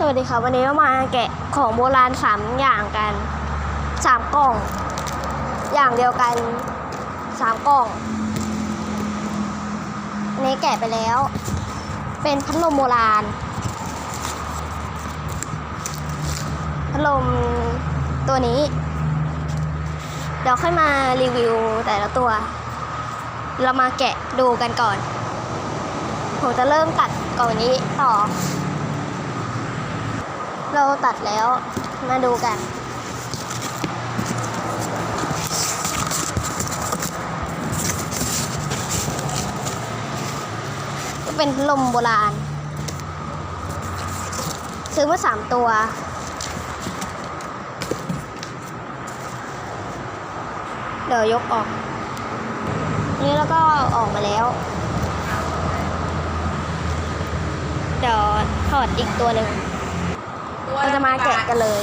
สวัสดีครับวันนี้เรามาแกะของโบราณสามอย่างกันสามกล่อง อย่างเดียวกันสามกล่องอันนี้แกะไปแล้ว เป็นพัดลมโบราณพัดลมตัวนี้ เดี๋ยวค่อยมารีวิวแต่ละตัว เรามาแกะดูกันก่อนผมจะเริ่มตัดกล่องนี้ต่อ เราตัดแล้วมาดูกัน ก็เป็นลมโบราณ ซื้อมาสามตัวเดี๋ยวยกออก นี่แล้วก็ออกมาแล้ว เดี๋ยวถอดอีกตัวหนึ่ง เราจะมาแกะกันเลย